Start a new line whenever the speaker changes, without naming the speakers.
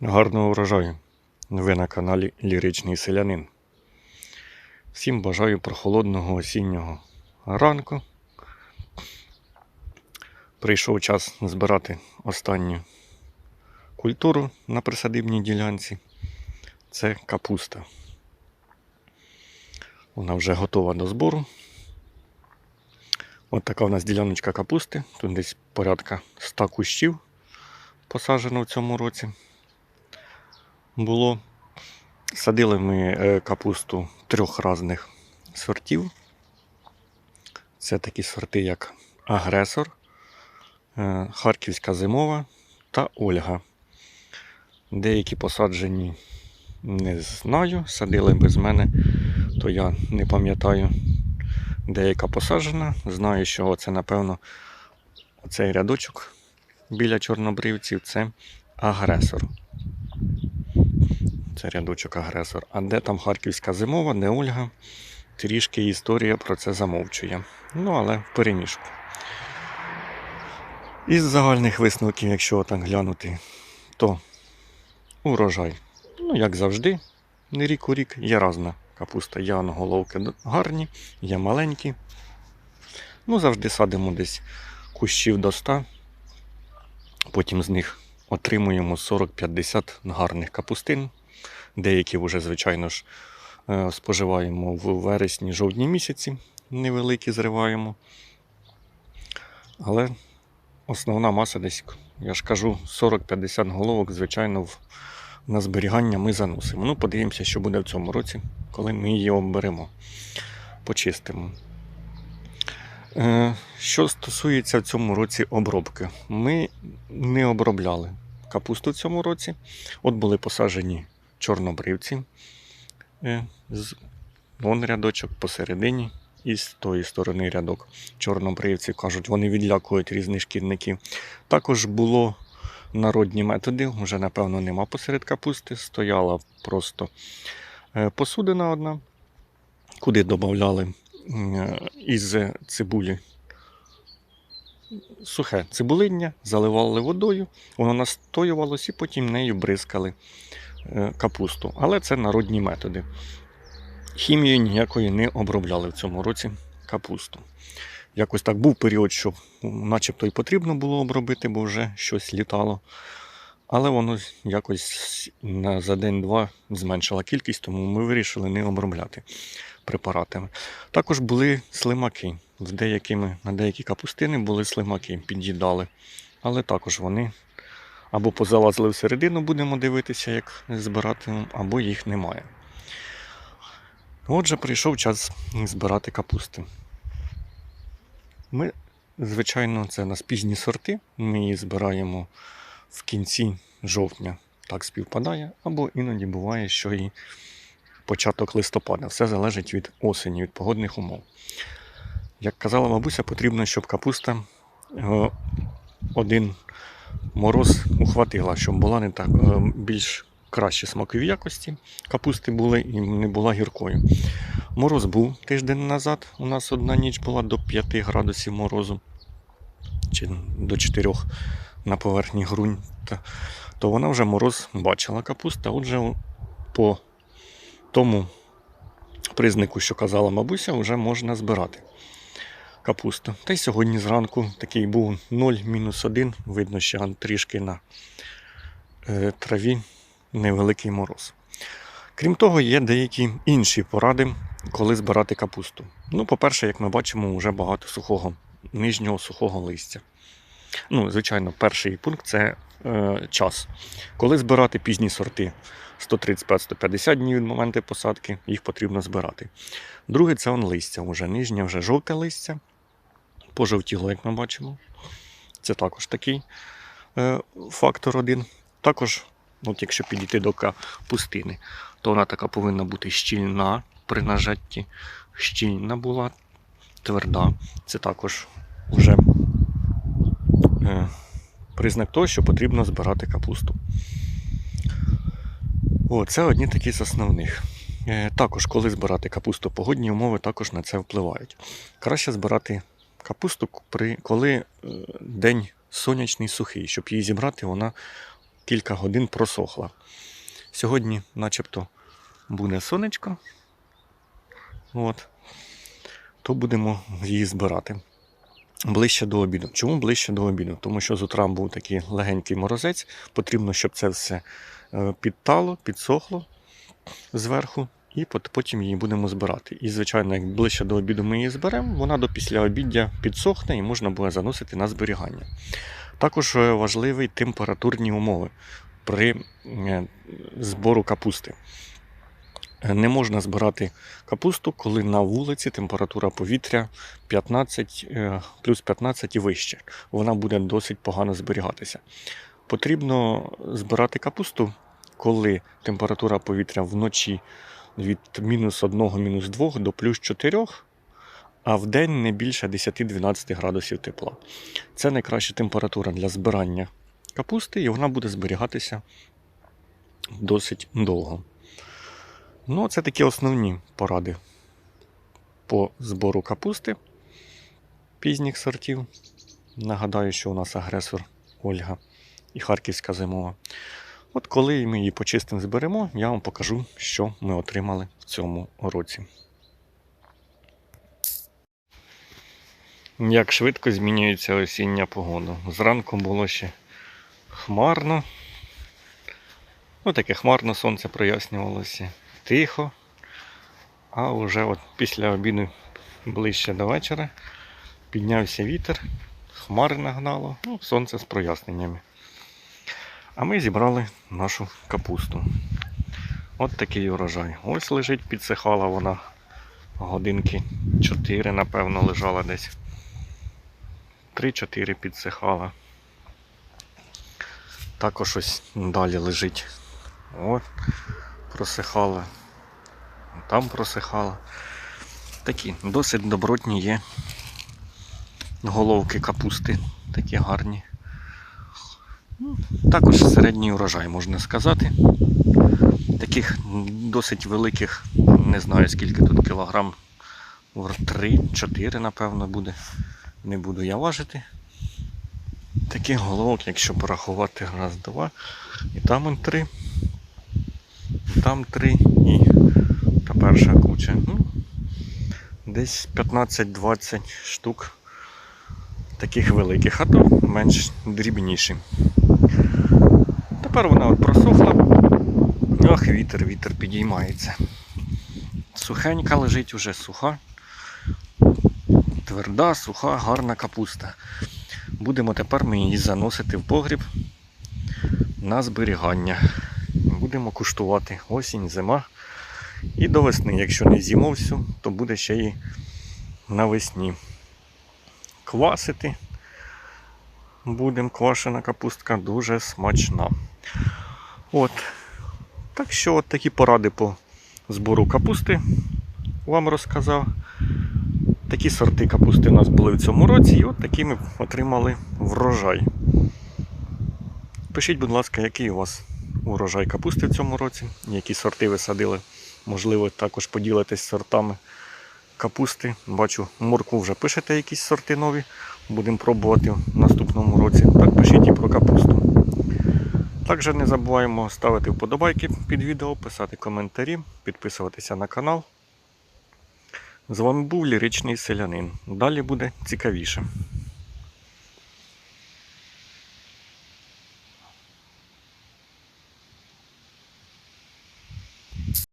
Гарного урожаю! Ви на каналі Ліричний Селянин. Всім бажаю прохолодного осіннього ранку. Прийшов час збирати останню культуру на присадибній ділянці. Це капуста. Вона вже готова до збору. От така у нас діляночка капусти. Тут десь порядка 100 кущів посаджено в цьому році було. Садили ми е, капусту трьох різних сортів. Це такі сорти, як Агресор, е, Харківська зимова та Ольга. Деякі посаджені не знаю, садили без мене, то я не пам'ятаю, деяка посаджена. Знаю, що це, напевно, оцей рядочок біля чорнобривців це агресор. Це рядочок агресор. А де там харківська зимова, де Ольга? Трішки історія про це замовчує. Ну, але в переміжку. Із загальних висновків, якщо так глянути, то урожай. Ну, як завжди, не рік у рік є разна капуста. Є головки гарні, є маленькі. Ну, завжди садимо десь кущів до 100. Потім з них отримуємо 40-50 гарних капустин. Деякі вже, звичайно ж, е, споживаємо в вересні-жовтні місяці, невеликі зриваємо. Але основна маса десь, я ж кажу, 40-50 головок, звичайно, в- на зберігання ми заносимо. Ну, подивимося, що буде в цьому році, коли ми її оберемо, почистимо. Е, Що стосується в цьому році обробки, ми не обробляли капусту в цьому році. От були посаджені чорнобривці. Е, з- Вон рядочок посередині і з тої сторони рядок чорнобривці. Кажуть, вони відлякують різних шкідників. Також було народні методи, вже напевно нема посеред капусти. Стояла просто е, посудина одна, куди додавали із цибулі сухе цибулиння, заливали водою, воно настоювалось і потім нею бризкали е, капусту. Але це народні методи. Хімією ніякої не обробляли в цьому році капусту. Якось так був період, що начебто й потрібно було обробити, бо вже щось літало. Але воно якось за день-два зменшила кількість, тому ми вирішили не обробляти препаратами. Також були слимаки. В деякими, на деякі капустини були слимаки, під'їдали. Але також вони або позалазили всередину, будемо дивитися, як збирати, або їх немає. Отже, прийшов час збирати капусти. Ми, звичайно, це у нас пізні сорти. Ми її збираємо в кінці жовтня. Так співпадає, або іноді буває, що і початок листопада. Все залежить від осені, від погодних умов. Як казала бабуся, потрібно, щоб капуста е, один мороз ухватила, щоб була не так е, більш кращі смакові якості капусти були і не була гіркою. Мороз був тиждень назад. У нас одна ніч була до 5 градусів морозу, чи до 4 на поверхні ґрунта, то вона вже мороз бачила капуста. Отже, по тому признаку, що казала бабуся, вже можна збирати капусту. Та й сьогодні зранку такий був 0-1, видно, що трішки на е, траві невеликий мороз. Крім того, є деякі інші поради, коли збирати капусту. Ну, по-перше, як ми бачимо, вже багато сухого, нижнього сухого листя. Ну, звичайно, перший пункт це е, час. Коли збирати пізні сорти 135-150 днів від моменту посадки, їх потрібно збирати. Друге це листя. Уже нижнє, вже жовте листя. Пожовтіло, як ми бачимо. Це також такий е, фактор один. Також, от якщо підійти до капустини, то вона така повинна бути щільна при нажатті. Щільна була, тверда. Це також вже е, признак того, що потрібно збирати капусту. О, це одні такі з основних. Е, Також, коли збирати капусту, погодні умови також на це впливають. Краще збирати капусту, коли е, день сонячний сухий, щоб її зібрати, вона кілька годин просохла. Сьогодні, начебто, буде сонечко. От. То будемо її збирати ближче до обіду. Чому ближче до обіду? Тому що з утра був такий легенький морозець. Потрібно, щоб це все е, підтало, підсохло зверху, і потім її будемо збирати. І, звичайно, як ближче до обіду ми її зберемо, вона до післяобіддя підсохне і можна буде заносити на зберігання. Також е, важливі температурні умови при е, збору капусти. Е, Не можна збирати капусту, коли на вулиці температура повітря 15, е, плюс 15 і вище. Вона буде досить погано зберігатися. Потрібно збирати капусту, коли температура повітря вночі від мінус 1, мінус 2 до плюс 4, а в день не більше 10-12 градусів тепла. Це найкраща температура для збирання капусти, і вона буде зберігатися досить довго. Ну, це такі основні поради по збору капусти пізніх сортів. Нагадаю, що у нас агресор Ольга і Харківська зимова. От коли ми її почистимо зберемо, я вам покажу, що ми отримали в цьому році. Як швидко змінюється осіння погода. Зранку було ще хмарно. Ну, таке хмарно сонце прояснювалося. Тихо. А вже от після обіду ближче до вечора піднявся вітер, хмари нагнало, ну, сонце з проясненнями. А ми зібрали нашу капусту. От такий урожай. Ось лежить, підсихала вона годинки 4, напевно, лежала десь. 3-4 підсихала. Також ось далі лежить. От, просихала. Там просихала. Такі досить добротні є головки капусти, такі гарні. Також середній урожай, можна сказати. Таких досить великих, не знаю скільки тут кілограм, 3-4, напевно, буде. Не буду я важити. Таких головок, якщо порахувати, раз, два, і там он три, і там три, і та перша куча. Ну, десь 15-20 штук таких великих, а то менш дрібніші. Тепер вона от просохла. Ох, вітер, вітер підіймається. Сухенька лежить уже суха. Тверда, суха, гарна капуста. Будемо тепер ми її заносити в погріб на зберігання. Будемо куштувати осінь, зима. І до весни, якщо не з'їмо всю, то буде ще й навесні. Квасити. Будемо квашена капустка дуже смачна. От. Так що от такі поради по збору капусти вам розказав. Такі сорти капусти у нас були в цьому році, і от такі ми отримали врожай. Пишіть, будь ласка, який у вас урожай капусти в цьому році, які сорти ви садили. Можливо, також поділитесь сортами капусти. Бачу, моркву вже пишете якісь сорти нові. Будемо пробувати в наступному році. Так пишіть і про капусту. Також не забуваємо ставити вподобайки під відео, писати коментарі, підписуватися на канал. З вами був ліричний селянин. Далі буде цікавіше.